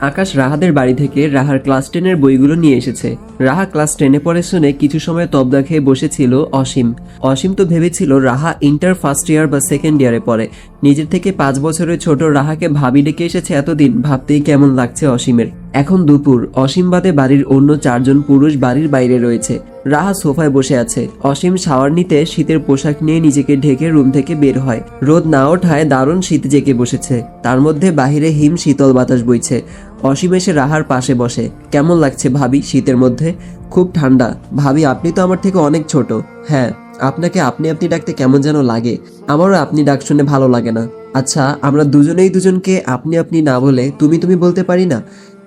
আকাশ রাহাদের বাড়ি থেকে রাহার ক্লাস টেনের বইগুলো নিয়ে এসেছে। রাহা ক্লাস টেনে পড়ে শুনে কিছু সময় তবদা খেয়ে বসেছিল অসীম। অসীম তো ভেবেছিল রাহা ইন্টার ফার্স্ট ইয়ার বা সেকেন্ড ইয়ারে পড়ে। নিজের থেকে পাঁচ বছরের ছোট রাহাকে ভাবি ডেকে এসেছে এতদিন, ভাবতেই কেমন লাগছে অসীমের। এখন দুপুর অসীম বাদে বাড়ির অন্য চারজন পুরুষ বাড়ির বাইরে রয়েছে। রাহা সোফায় বসে আছে। অসীম শাওয়ার নিতে শীতের পোশাক নিয়ে নিজেকে ঢেকে রুম থেকে বের হয়। রোদ না ওঠায় দারুণ শীত জেগে বসেছে। তার মধ্যে বাহিরে হিম শীতল বাতাস বইছে। অসীম এসে রাহার পাশে বসে। কেমন লাগছে ভাবি শীতের মধ্যে? খুব ঠান্ডা। ভাবি, আপনি তো আমার থেকে অনেক ছোট। হ্যাঁ আপনাকে আপনি আপনি ডাকতে কেমন যেন লাগে। আমারও আপনি ডাক শুনে ভালো লাগে না। আচ্ছা আমরা দুজনেই দুজনকে আপনি আপনি না বলে তুমি তুমি বলতে পারি না?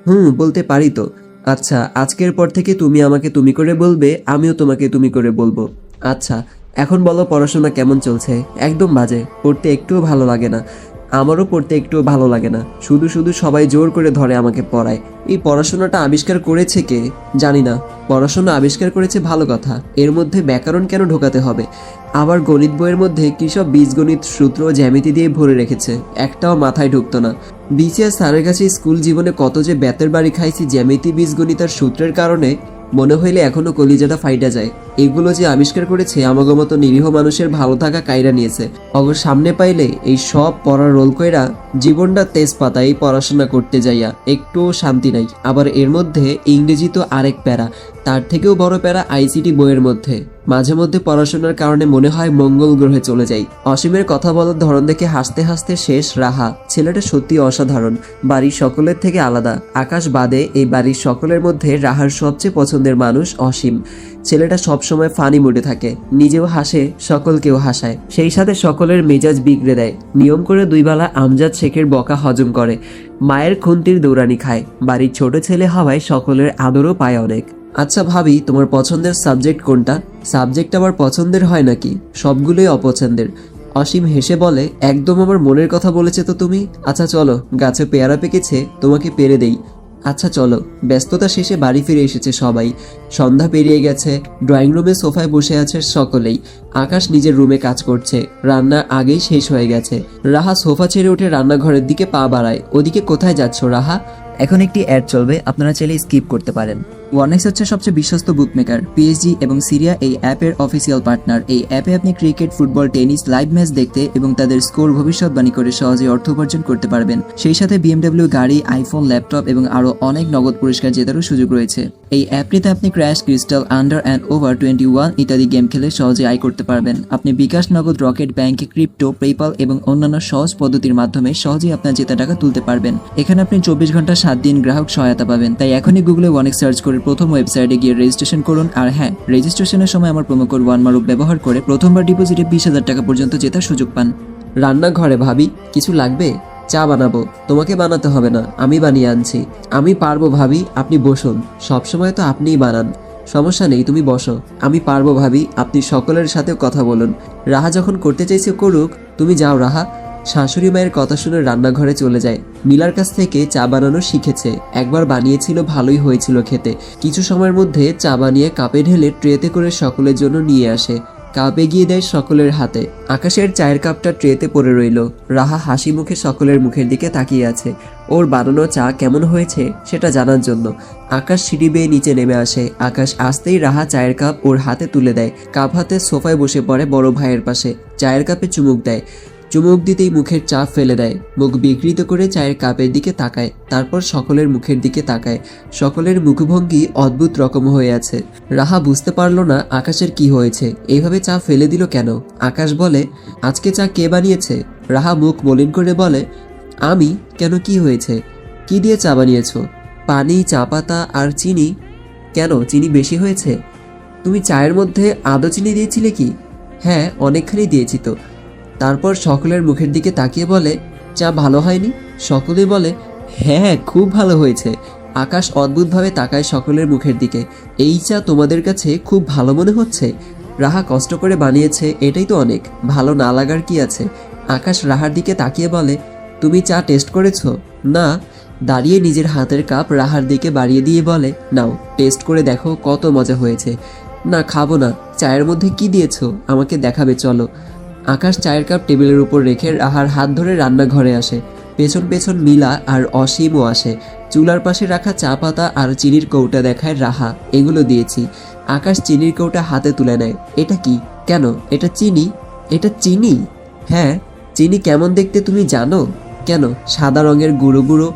হুম, বলতে পারি তো। আচ্ছা আজকের পর থেকে তুমি আমাকে তুমি করে বলবে, আমিও তোমাকে তুমি করে বলব। আচ্ছা এখন বলো পড়াশোনা কেমন চলছে? একদম বাজে, পড়তে একটুও ভালো লাগে না। আমারও পড়তে একটুও ভালো লাগে না। শুধু শুধু সবাই জোর করে ধরে আমাকে পড়ায়। এই পড়াশোনাটা আবিষ্কার করেছে কে? জানি না। পড়াশোনা আবিষ্কার করেছে ভালো কথা। এর মধ্যে ব্যাকরণ কেন ঢোকাতে হবে? আবার গণিত বইয়ের মধ্যে কী সব বীজগণিত সূত্র জ্যামিতি দিয়ে ভরে রেখেছে? একটাও মাথায় ঢুকতো না। বিসিএস স্যারের কাছে স্কুল জীবনে কত যে বেতের বাড়ি খাইছি জ্যামিতি বীজগণিত আর সূত্রের কারণে মনে হইলে এখনও কলিজাটা ফাইটা যায়। এগুলো যে আবিষ্কার করেছে আমাগো মতো নিরীহ মানুষের ভালো থাকা কায়রা নিয়েছে। অগর সামনে পাইলে এই সব পড়ার রোল কইরা জীবনটা তেজ পাতায় পড়াশোনা করতে যাইয়া একটু শান্তি নাই। আবার এর মধ্যে ইংরেজি তো আরেক প্যারা। তার থেকেও বড় প্যারা আইসিটি বইয়ের মধ্যে। মাঝে মধ্যে পড়াশোনার কারণে মনে হয় মঙ্গল গ্রহে চলে যাই। অসীমের কথা বলার ধরন দেখে হাসতে হাসতে শেষ রাহা। ছেলেটা সত্যি অসাধারণ, বাড়ির সকলের থেকে আলাদা। আকাশ বাদে এই বাড়ির সকলের মধ্যে রাহার সবচেয়ে পছন্দের মানুষ অসীম। ছেলেটা সবসময় ফানি মুডে থাকে, নিজেও হাসে, সকলকেও হাসায়। সেই সাথে সকলের মেজাজ বিগড়ে দেয়। নিয়ম করে দুই বেলা আমজাদ শেখের বকা হজম করে। মায়ের খুন্তির দৌড়ানি খায়। বাড়ির ছোট ছেলে হওয়ায় সকলের আদরও পায় অনেক। আচ্ছা ভাবি, তোমার পছন্দের সাবজেক্ট কোনটা? সাবজেক্ট আবার পছন্দের হয় নাকি? সবগুলোই অপছন্দের। অসীম হেসে বলে, একদম আমার মনের কথা বলেছে তো তুমি? আচ্ছা চলো, গাছে পেয়ারা পেকেছে, তোমাকে পেরে দেই। আচ্ছা চলো, ব্যস্ততা শেষে বাড়ি ফিরে এসেছে সবাই। সন্ধ্যা পেরিয়ে গেছে ড্রয়িং রুমে সোফায় বসে আছে সকলেই। আকাশ নিজের রুমে কাজ করছে, রান্না আগেই শেষ হয়ে গেছে। রাহা সোফা ছেড়ে উঠে রান্নাঘরের দিকে পা বাড়ায়। ওদিকে কোথায় যাচ্ছ রাহা? এখন একটি অ্যাড চলবে, আপনারা চাইলে স্কিপ করতে পারেন। ওয়ানেক্স হচ্ছে সবচেয়ে বিশ্বস্ত বুকমেকার পিএসজি এবং সিরিয়া এই অ্যাপের অফিসিয়াল পার্টনার এই অ্যাপে আপনি cricket football tennis live match দেখতে এবং তাদের স্কোর ভবিষ্যৎবাণী করে সহজে অর্থ উপার্জন করতে পারবেন। সেই সাথে বিএমডব্লিউ গাড়ি আইফোন ল্যাপটপ এবং আরও অনেক নগদ পুরস্কার জেতারও সুযোগ রয়েছে। এই অ্যাপটিতে আপনি crash crystal under and over twenty one ইত্যাদি গেম খেলে সহজে আয় করতে পারবেন। আপনি বিকাশ নগদ রকেট ব্যাংকে ক্রিপ্টো পেপাল এবং অন্যান্য সহজ পদ্ধতির মাধ্যমে সহজেই আপনার জেতা টাকা তুলতে পারবেন। এখানে আপনি চব্বিশ ঘণ্টা সাত দিন গ্রাহক সহায়তা পাবেন। তাই এখনই গুগলে ওয়ানেক সার্চ করে প্রথম ওয়েবসাইটে গিয়ে রেজিস্ট্রেশন করুন। আর হ্যাঁ রেজিস্ট্রেশনের সময় আমার কোড ওয়ান মারুপ ব্যবহার করে প্রথমবার ডিপোজিটে বিশ হাজার টাকা পর্যন্ত জেতার সুযোগ পান। রান্নাঘরে ভাবি, কিছু লাগবে? চা বানাবো। তোমাকে বানাতে হবে না, আমি বানিয়ে আনছি। আমি পারব ভাবি, আপনি বসুন। সবসময় তো আপনিই বানান। সমস্যা নেই, তুমি বসো। আমি পারব ভাবি, আপনি সকলের সাথেও কথা বলুন। রাহা যখন করতে চাইছে করুক, তুমি যাও রাহা। শাশুড়ি মায়ের কথা শুনে রান্নাঘরে চলে যায়। মিলার কাছ থেকে চা বানানো শিখেছে। একবার বানিয়েছিল, ভালোই হয়েছিল খেতে। কিছু সময়ের মধ্যে চা বানিয়ে কাপে ঢেলে ট্রেতে করে সকলের জন্য নিয়ে আসে। কাপ এগিয়ে দেয় সকলের হাতে। আকাশের চায়ের কাপটা ট্রেতে পড়ে রইল। রাহা হাসি মুখে সকলের মুখের দিকে তাকিয়ে আছে। ওর বানানো চা কেমন হয়েছে সেটা জানার জন্য। আকাশ সিঁড়ি বেয়ে নিচে নেমে আসে। আকাশ আসতেই রাহা চায়ের কাপ ওর হাতে তুলে দেয়। কাপ হাতে সোফায় বসে পড়ে বড় ভাইয়ের পাশে। চায়ের কাপে চুমুক দেয়। চুমুক দিতেই মুখের চা ফেলে দেয়। মুখ বিকৃত করে চায়ের কাপের দিকে তাকায়, তারপর সকলের মুখের দিকে তাকায়। সকলের মুখভঙ্গি অদ্ভুত রকম হয়ে আছে। রাহা বুঝতে পারল না আকাশের কি হয়েছে। এইভাবে চা ফেলে দিল কেন? আকাশ বলে, আজকে চা কে বানিয়েছে? রাহা মুখ মলিন করে বলে, আমি? কেন কি হয়েছে? কি দিয়ে চা বানিয়েছ? পানি, চা পাতা আর চিনি? কেন? চিনি বেশি হয়েছে? তুমি চায়ের মধ্যে আদো চিনি দিয়েছিলে কি? হ্যাঁ অনেকখানি দিয়েছি তো। তারপর সকলের মুখের দিকে তাকিয়ে বলে, চা ভালো হয়নি? সকলে বলে হ্যাঁ হ্যাঁ খুব ভালো হয়েছে। আকাশ অদ্ভুতভাবে তাকায় সকলের মুখের দিকে, এই চা তোমাদের কাছে খুব ভালো মনে হচ্ছে? রাহা কষ্ট করে বানিয়েছে, এটাই তো অনেক, ভালো না লাগার কি আছে? আকাশ রাহার দিকে তাকিয়ে বলে, তুমি চা টেস্ট করেছ? না। দাঁড়িয়ে নিজের হাতের কাপ রাহার দিকে বাড়িয়ে দিয়ে বলে, নাও, টেস্ট করে দেখো কত মজা হয়েছে। না, খাব না। চায়ের মধ্যে কি দিয়েছ? আমাকে দেখাবে, চলো। আকাশ চায়ের কাপ টেবিলের উপর রেখে রাহার হাত ধরে রান্নাঘরে আসে। পেছন পেছন মিলা আর অসীমও আসে। চুলার পাশে রাখা চা পাতা আর চিনির কৌটা দেখায় রাহা। এগুলো দিয়েছি। আকাশ চিনির কৌটা হাতে তুলে নেয়। এটা কি? কেন? এটা চিনি? এটা চিনি? হ্যাঁ চিনি কেমন দেখতে তুমি জানো? কেন? সাদা রঙের গুঁড়ো গুঁড়ো।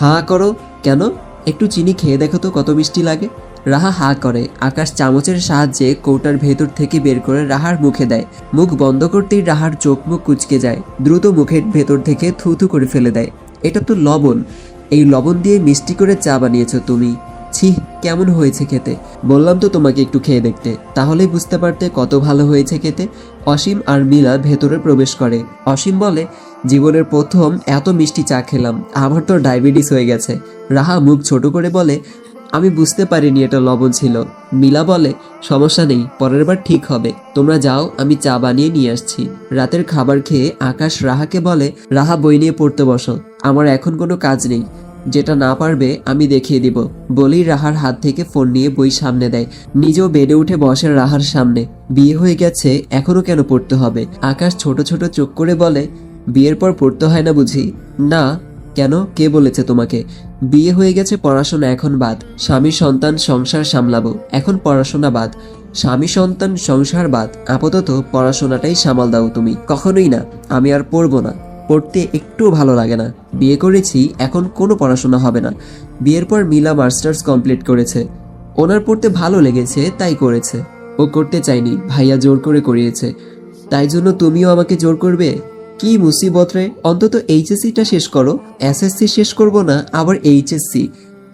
হা করো। কেন? একটু চিনি খেয়ে দেখো তো কত মিষ্টি লাগে। রাহা হা করে। আকাশ চামচের সাহায্যে কৌটার ভেতর থেকে বের করে রাহার মুখে দেয়। মুখ বন্ধ করতেই রাহার চোখ মুখ কুচকে যায়। দ্রুত মুখের ভেতর থেকে থুথু করে ফেলে দেয়। এটা তো লবণ। এই লবণ দিয়ে মিষ্টি করে চা বানিয়েছ তুমি। ছি, কেমন হয়েছে খেতে? বললাম তো তোমাকে একটু খেয়ে দেখতে। তাহলেই বুঝতে পারতে কত ভালো হয়েছে খেতে। অসীম আর মিলা ভেতরে প্রবেশ করে। অসীম বলে, জীবনের প্রথম এত মিষ্টি চা খেলাম। আমার তো ডায়াবেটিস হয়ে গেছে। রাহা মুখ ছোট করে বলে আমি বুঝতে পারিনি এটা লবণ ছিল। মিলা বলে, সমস্যা নেই, পরের বার ঠিক হবে। তোমরা যাও, আমি চা বানিয়ে নিয়ে আসছি। রাতের খাবার খেয়ে আকাশ রাহাকে বলে, রাহা, বই নিয়ে পড়তে বসো। আমার এখন কোনো কাজ নেই। যেটা না পারবে, আমি দেখিয়ে দিব। বলেই রাহার হাত থেকে ফোন নিয়ে বই সামনে দেয়। নিজেও বেডে উঠে বসে রাহার সামনে। বিয়ে হয়ে গেছে এখনও কেন পড়তে হবে? আকাশ ছোট ছোট চোখ করে বলে, বিয়ের পর পড়তে হয় না বুঝি? না কেন? কে বলেছে তোমাকে? বিয়ে হয়ে গেছে, পড়াশোনা এখন বাদ। স্বামী সন্তান সংসার সামলাবো, এখন পড়াশোনা বাদ। স্বামী সন্তান সংসার বাদ, আপাতত পড়াশোনাটাই সামাল দাও তুমি। কখনোই না, আমি আর পড়ব না। পড়তে একটুও ভালো লাগে না। বিয়ে করেছি, এখন কোনো পড়াশোনা হবে না। বিয়ের পর মিলা মাস্টার্স কমপ্লিট করেছে। ওনার পড়তে ভালো লেগেছে, তাই করেছে। ও করতে চায়নি, ভাইয়া জোর করে করিয়েছে। তাই জন্য তুমিও আমাকে জোর করবে? কি মুসিবত রে? অন্তত এইচএসসিটা শেষ করো। এসএসসি শেষ করব না, আবার এইচএসসি।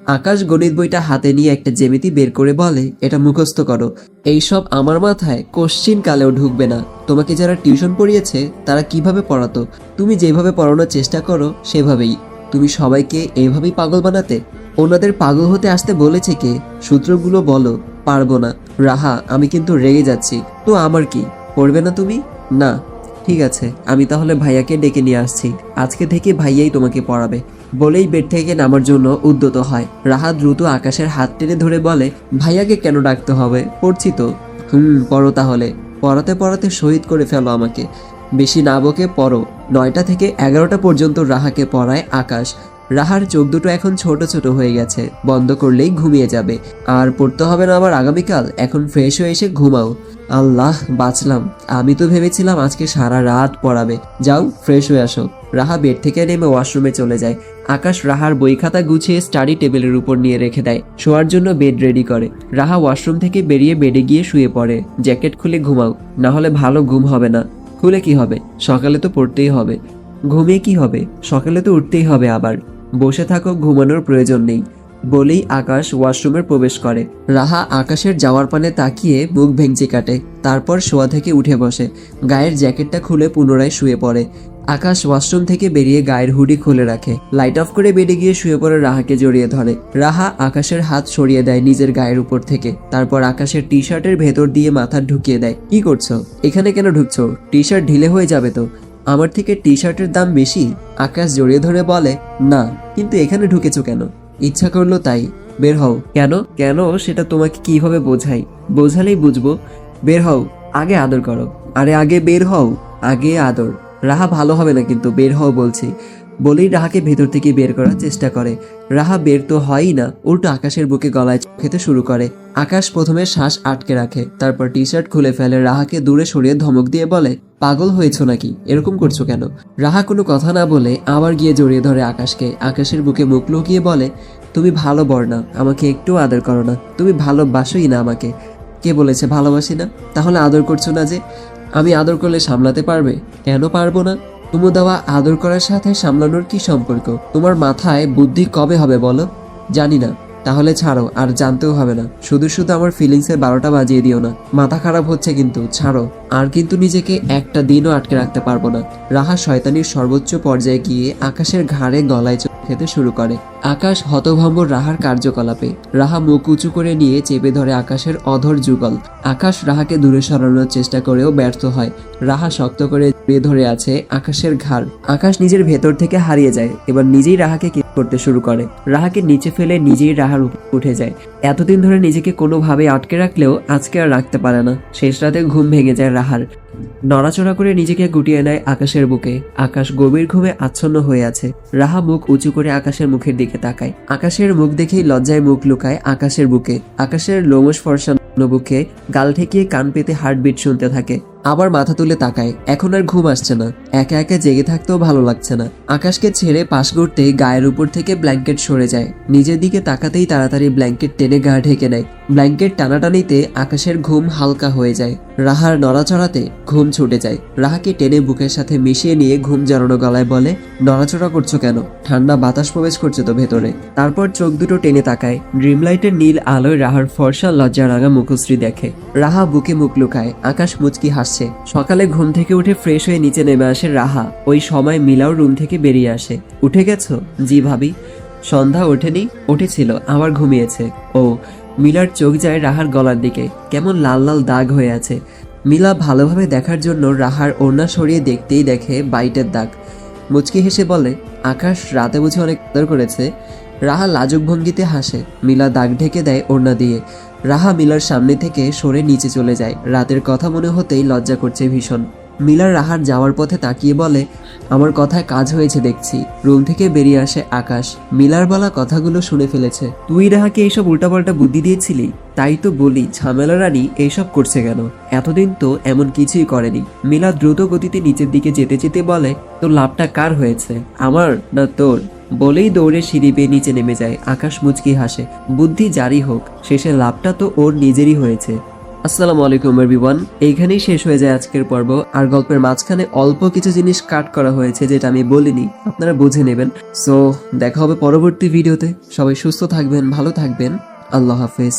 আকাশ গণিত বইটা হাতে নিয়ে একটা জেমিতি বের করে বলে, এটা মুখস্থ করো। এইসব আমার মাথায় কোশ্চিন কালেও ঢুকবে না। তোমাকে যারা টিউশন পড়িয়েছে, তারা কীভাবে পড়াতো? তুমি যেভাবে পড়ানোর চেষ্টা করো, সেভাবেই। তুমি সবাইকে এইভাবেই পাগল বানাতে? ওনাদের পাগল হতে আসতে বলেছে কে? সূত্রগুলো বলো, পারব না। রাহা, আমি কিন্তু রেগে যাচ্ছি। তো আমার কি? পড়বে না তুমি? না। ঠিক আছে, আমি তাহলে ভাইয়াকে ডেকে নিয়ে আসছি। আজকে থেকে ভাইয়াই তোমাকে পড়াবে। বলেই বেড থেকে নামার জন্য উদ্যত হয়। রাহা দ্রুত আকাশের হাত টেনে ধরে বলে, ভাইয়াকে কেন ডাকতে হবে? পড়ছি তো। হুম, পড়ো তাহলে। পড়াতে পড়াতে শহীদ করে ফেলো আমাকে। বেশি না বকে, পড়ো। নয়টা থেকে এগারোটা পর্যন্ত রাহাকে পড়ায় আকাশ। রাহার চোখ দুটো এখন ছোট ছোট হয়ে গেছে। বন্ধ করলেই ঘুমিয়ে যাবে। আর পড়তে হবে না আবার আগামীকাল। এখন ফ্রেশ হয়ে এসে ঘুমাও। আল্লাহ, বাঁচলাম। আমি তো ভেবেছিলাম আজকে সারা রাত পড়াবে। যাও ফ্রেশ হয়ে আসো। রাহা বেড থেকে নেমে ওয়াশরুমে চলে যায়। আকাশ রাহার বই খাতা গুছিয়ে স্টাডি টেবিলের উপর নিয়ে রেখে দেয়। শোয়ার জন্য বেড রেডি করে। রাহা ওয়াশরুম থেকে বেরিয়ে বেডে গিয়ে শুয়ে পড়ে। জ্যাকেট খুলে ঘুমাও। না হলে ভালো ঘুম হবে না। খুলে কি হবে? সকালে তো পড়তেই হবে। ঘুমিয়ে কি হবে? সকালে তো উঠতেই হবে আবার। বসে থাকো, ঘুমানোর প্রয়োজন নেই। বলেই আকাশ ওয়াশরুমের প্রবেশ করে। রাহা আকাশের যাওয়ার পানে তাকিয়ে মুখ ভেঙচি কাটে। তারপর শোয়া থেকে উঠে বসে। গায়ের জ্যাকেটটা খুলে পুনরায় শুয়ে পড়ে। আকাশ ওয়াশরুম থেকে বেরিয়ে গায়ের হুডি খুলে রাখে। লাইট অফ করে বেডে গিয়ে শুয়ে পড়ে রাহাকে জড়িয়ে ধরে। রাহা আকাশের হাত সরিয়ে দেয় নিজের গায়ের উপর থেকে। তারপর আকাশের টি শার্টের ভেতর দিয়ে মাথা ঢুকিয়ে দেয়। কি করছ? এখানে কেন ঢুকছো? টি শার্ট ঢিলে হয়ে যাবে তো। আমার থেকে টি শার্টের দাম বেশি? আকাশ জড়িয়ে ধরে বলে, না, কিন্তু এখানে ঢুকেছো কেন? ইচ্ছা করল তাই। বের হও। কেন? কেন? সেটা তোমাকে কীভাবে বোঝাই? বোঝালেই বুঝব। বের হও। আগে আদর করো। আরে আগে বের হও। আগে আদর। রাহা, ভালো হবে না কিন্তু। বের হও, বলছি। বলেই রাহাকে ভেতর থেকে বের করার চেষ্টা করে। রাহা বের তো হয়ই না, উল্টো আকাশের বুকে গলায় খেতে শুরু করে। আকাশ প্রথমে শ্বাস আটকে রাখে, তারপর টি শার্ট খুলে ফেলে, রাহাকে দূরে সরিয়ে ধমক দিয়ে বলে, পাগল হয়েছো নাকি? এরকম করছ কেন? রাহা কোনো কথা না বলে আবার গিয়ে জড়িয়ে ধরে আকাশকে। আকাশের বুকে মুখ লুকিয়ে বলে, তুমি ভালো বর না, আমাকে একটু আদর করো না। তুমি ভালোবাসোই না আমাকে। কে বলেছে ভালোবাসি না? তাহলে আদর করছ না যে, আমি আদর করলে সামলাতে পারবে? কেন পারব না? তুমি দেওয়া আদর করার সাথে সামলানোর কি সম্পর্ক? তোমার মাথায় বুদ্ধি কবে হবে বলো? জানি না। তাহলে ছাড়ো, আর জানতেও হবে না। শুধু শুধু আমার ফিলিংসের বারোটা বাজিয়ে দিও না। মাথা খারাপ হচ্ছে কিন্তু, ছাড়ো। আর কিন্তু নিজেকে একটা দিনও আটকে রাখতে পারব না। রাহা শয়তানির সর্বোচ্চ পর্যায়ে গিয়ে আকাশের ঘাড়ে গলায় খেতে শুরু করে। আকাশ হতভম্বর রাহার কার্যকলাপে। রাহা মুখ উঁচু করে নিয়ে চেপে ধরে আকাশের অধর যুগল। আকাশ রাহাকে দূরে সরানোর চেষ্টা করেও ব্যর্থ হয়। রাহা শক্ত করে জড়িয়ে ধরে আছে আকাশের ঘাড়। আকাশ নিজের ভেতর থেকে হারিয়ে যায়, এবার নিজেই রাহাকে কিস করতে শুরু করে। রাহাকে নিচে ফেলে নিজেই রাহার উঠে যায়। এতদিন ধরে নিজেকে কোনোভাবে আটকে রাখলেও আজকে আর রাখতে পারে না। শেষ রাতে ঘুম ভেঙে যায় রাহার। নড়াচড়া করে নিজেকে গুটিয়ে নেয় আকাশের বুকে। আকাশ গভীর ঘুমে আচ্ছন্ন হয়ে আছে। রাহা মুখ উঁচু করে আকাশের মুখের দিকে তাকায়। আকাশের মুখ দেখেই লজ্জায় মুখ লুকায় আকাশের বুকে। আকাশের লোমশ ফর্সানো বুকে গাল ঠেকিয়ে কান পেতে হার্টবিট শুনতে থাকে। আবার মাথা তুলে তাকায়। এখন আর ঘুম আসছে না। একা একা জেগে থাকতেও ভালো লাগছে না। আকাশকে ছেড়ে পাশ করতে গায়ের উপর থেকে ব্ল্যাঙ্কেট সরে যায়। নিজের দিকে তাকাতেই তাড়াতাড়ি ব্ল্যাঙ্কেট টেনে গা ঢেকে নেয়। ব্ল্যাঙ্কেট টানাটানিতে আকাশের ঘুম হালকা হয়ে যায়। রাহার নড়াচড়াতে ঘুম ছুটে যায়। রাহাকে টেনে বুকের সাথে মিশিয়ে নিয়ে ঘুম জড়ানো গলায় বলে, নড়াচড়া করছ কেন? ঠান্ডা বাতাস প্রবেশ করছে তো ভেতরে। তারপর চোখ দুটো টেনে তাকায়। ড্রিমলাইটের নীল আলোয় রাহার ফর্সা লজ্জা রাঙা মুখশ্রী দেখে। রাহা বুকে মুখ লুকায়, আকাশ মুচকি হাসছে। সকালে ঘুম থেকে উঠে ফ্রেশ হয়ে নিচে নেমে আসে রাহা। ওই সময় মিলাও রুম থেকে বেরিয়ে আসে। উঠে গেছো? জি ভাবি। সন্ধ্যা ওঠেনি, উঠেছিল, আবার ঘুমিয়েছে। ও, মিলার চোখ যায় রাহার গলার দিকে। কেমন লাল লাল দাগ হয়ে আছে। মিলা ভালোভাবে দেখার জন্য রাহার ওড়না সরিয়ে দেখতেই দেখে বাইটের দাগ। মুচকি হেসে বলে, আকাশ রাতে বুঝে অনেক কদর করেছে? রাহা লাজুক ভঙ্গিতে হাসে। মিলা দাগ ঢেকে দেয় ওড়না দিয়ে। রাহা মিলার সামনে থেকে সরে নিচে চলে যায়। রাতের কথা মনে হতেই লজ্জা করছে ভীষণ। মিলার রাহার যাওয়ার পথে তাকিয়ে বলে, আমার কথায় কাজ হয়েছে দেখছি। রুম থেকে বেরিয়ে আসে আকাশ। মিলার বলা কথাগুলো শুনে ফেলেছে। তুই রাহাকে এইসব উল্টাপাল্টা বুদ্ধি দিয়েছিলি? তাই তো বলি, ঝামেলা রানী এইসব করছে কেন? এতদিন তো এমন কিছুই করেনি। মিলা দ্রুত গতিতে নিচের দিকে যেতে যেতে বলে, তোর লাভটা কার হয়েছে? আমার না তোর? বলেই দৌড়ে সিঁড়ি বেয়ে নিচে নেমে যায়। আকাশ মুচকি হাসে, বুদ্ধি জারি হোক শেষে লাভটা তো ওর নিজেরই হয়েছে। আসসালামু আলাইকুম এভরিওয়ান এইখানেই শেষ হয়ে যায় আজকের পর্ব। আর গল্পের মাঝখানে অল্প কিছু জিনিস কাট করা হয়েছে, যেটা আমি বলিনি। আপনারা বুঝে নেবেন। সো দেখা হবে পরবর্তী ভিডিওতে সবাই সুস্থ থাকবেন, ভালো থাকবেন। আল্লাহ হাফেজ।